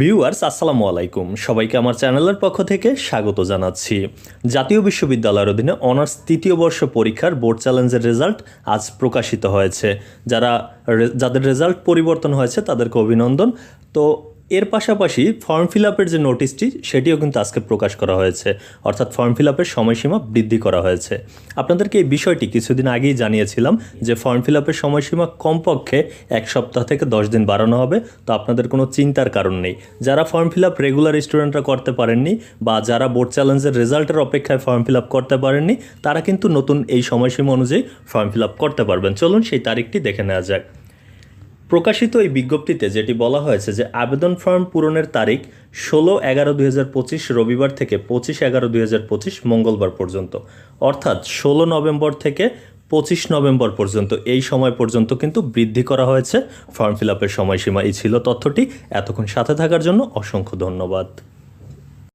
Viewers, আসসালামু আলাইকুম। সবাইকে আমার চ্যানেলের পক্ষ থেকে স্বাগত জানাচ্ছি। জাতীয় বিশ্ববিদ্যালয়ের অধীনে অনার্স তৃতীয় বর্ষ পরীক্ষার বোর্ড চ্যালেঞ্জের রেজাল্ট আজ প্রকাশিত হয়েছে। যারা যাদের রেজাল্ট পরিবর্তন হয়েছে, তাদেরকে অভিনন্দন। তো এর পাশাপাশি ফর্ম ফিল আপের যে নোটিশটি সেটিও কিন্তু আজকে প্রকাশ করা হয়েছে। অর্থাৎ ফর্ম ফিল আপের সময়সীমা বৃদ্ধি করা হয়েছে। আপনাদেরকে এই বিষয়টি কিছুদিন আগেই জানিয়েছিলাম যে ফর্ম ফিল আপের সময়সীমা কমপক্ষে এক সপ্তাহ থেকে দশ দিন বাড়ানো হবে। তো আপনাদের কোনো চিন্তার কারণ নেই। যারা ফর্ম ফিল আপ রেগুলার স্টুডেন্টরা করতে পারেননি বা যারা বোর্ড চ্যালেঞ্জের রেজাল্টের অপেক্ষায় ফর্ম ফিল আপ করতে পারেননি, তারা কিন্তু নতুন এই সময়সীমা অনুযায়ী ফর্ম ফিল আপ করতে পারবেন। চলুন সেই তারিখটি দেখে নেওয়া যাক। প্রকাশিত এই বিজ্ঞপ্তিতে যেটি বলা হয়েছে যে আবেদন ফর্ম পূরণের তারিখ ষোলো এগারো দুই রবিবার থেকে পঁচিশ এগারো দুই মঙ্গলবার পর্যন্ত। অর্থাৎ ষোলো নভেম্বর থেকে পঁচিশ নভেম্বর পর্যন্ত। এই সময় পর্যন্ত কিন্তু বৃদ্ধি করা হয়েছে। ফর্ম ফিল আপের সময়সীমা এই ছিল তথ্যটি। এতক্ষণ সাথে থাকার জন্য অসংখ্য ধন্যবাদ।